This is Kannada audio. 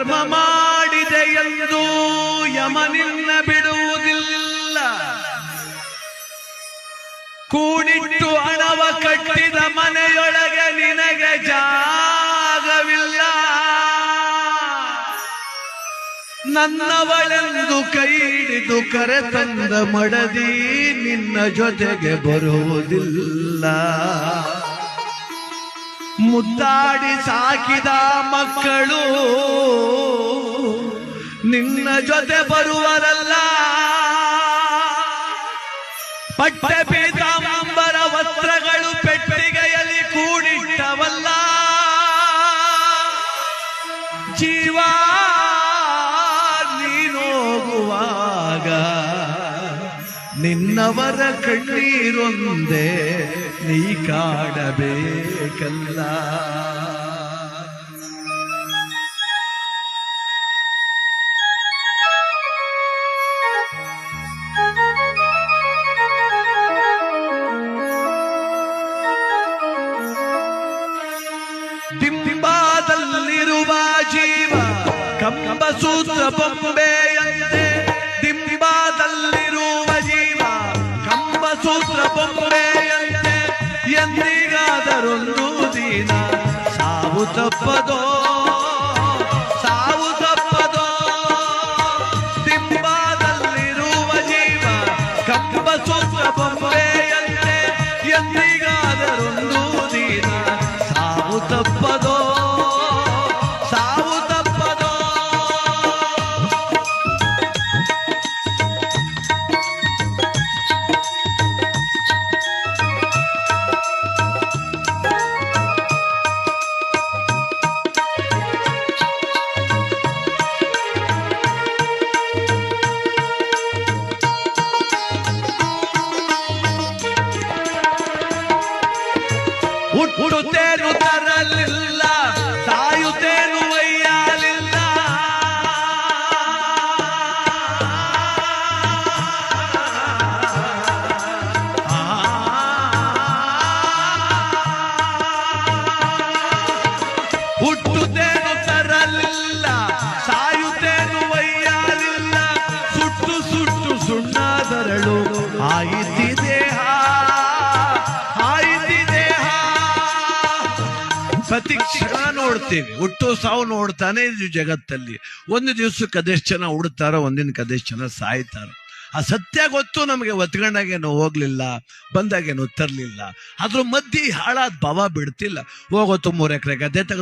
ಧರ್ಮ ಮಾಡಿದೆ ಎಂದು ಯಮನಿನ್ನ ಬಿಡುವುದಿಲ್ಲ. ಕೂಡಿಟ್ಟು ಹಣವ ಕಟ್ಟಿದ ಮನೆಯೊಳಗೆ ನಿನಗೆ ಜಾಗವಿಲ್ಲ. ನನ್ನವಳೆಂದು ಕೈ ಹಿಡಿದು ಕರೆ ತಂದ ಮಡದಿ ನಿನ್ನ ಜೊತೆಗೆ ಬರುವುದಿಲ್ಲ. ಮುದ್ದಾಡಿ ಸಾಕಿದ ಮಕ್ಕಳು ನಿನ್ನ ಜೊತೆ ಬರುವರಲ್ಲ. ಪಟ್ಟ ಪೀತಾಂಬರ ವಸ್ತ್ರಗಳು ಪೆಟ್ಟಿಗೆಯಲ್ಲಿ ಕೂಡಿಟ್ಟವಲ್ಲ. ಜೀವ ನೀನೋಗುವಾಗ ನಿನ್ನವರ ಕಣ್ಣೀರೊಂದೇ ನೀ ಕಾಡಬೇಕಲ್ಲ ದಿಂಬಾದಲ್ಲಿರುವ ಜೀವ ಕಂಬ ಸೂತ್ರ ಬೊಂಬೆಯಂತೆ ದಿಂಬಾದಲ್ಲಿರುವ ಜೀವ ಕಂಬ ಸೂತ್ರ ಬೊಂಬೆಯಂತೆ ಎಂದಿಗಾದರೊಂದು ದಿನ ಸಾವು ತಪ್ಪದೋ ಸಾವು ತಪ್ಪದೋ ದಿಂಬಾದಲ್ಲಿರುವ ಜೀವ ಕಂಬ ಸೂತ್ರ ಬೊಂಬೆಯಂತೆ ಎಂದಿಗಾದರೊಂದು ಹುಟ್ಟುತ್ತೇನು ತರಲಿಲ್ಲ ಸಾಯುತ್ತೇನು ಒಯ್ಯಲಿಲ್ಲ. ಹುಟ್ಟುತ್ತೇನು ತರಲಿಲ್ಲ ಸಾಯುತ್ತೇನು ಒಯ್ಯಲಿಲ್ಲ. ಸುಟ್ಟು ಸುಟ್ಟು ಸುಣ್ಣಾದರಳು ಪ್ರತಿ ಕ್ಷಣ ನೋಡ್ತೀವಿ. ಹುಟ್ಟು ಸಾವು ನೋಡ್ತಾನೆ ಇದ್ವಿ ಜಗತ್ತಲ್ಲಿ. ಒಂದು ದಿವ್ಸಕ್ಕೆ ಅದೆಷ್ಟು ಜನ ಉಡ್ತಾರ, ಒಂದಿನ ಕದೆಷ್ಟು ಜನ ಸಾಯ್ತಾರ. ಆ ಸತ್ಯ ಗೊತ್ತು ನಮಗೆ ಒತ್ಕೊಂಡಾಗೇನು ಹೋಗ್ಲಿಲ್ಲ, ಬಂದಾಗೇನು ತರಲಿಲ್ಲ ಅದ್ರ ಮಧ್ಯೆ ಹಾಳಾದ ಭಾವ ಬಿಡ್ತಿಲ್ಲ. ಹೋಗೋತು ಮೂರು ಎಕರೆ ಗದ್ದೆ ತೆಗೆದು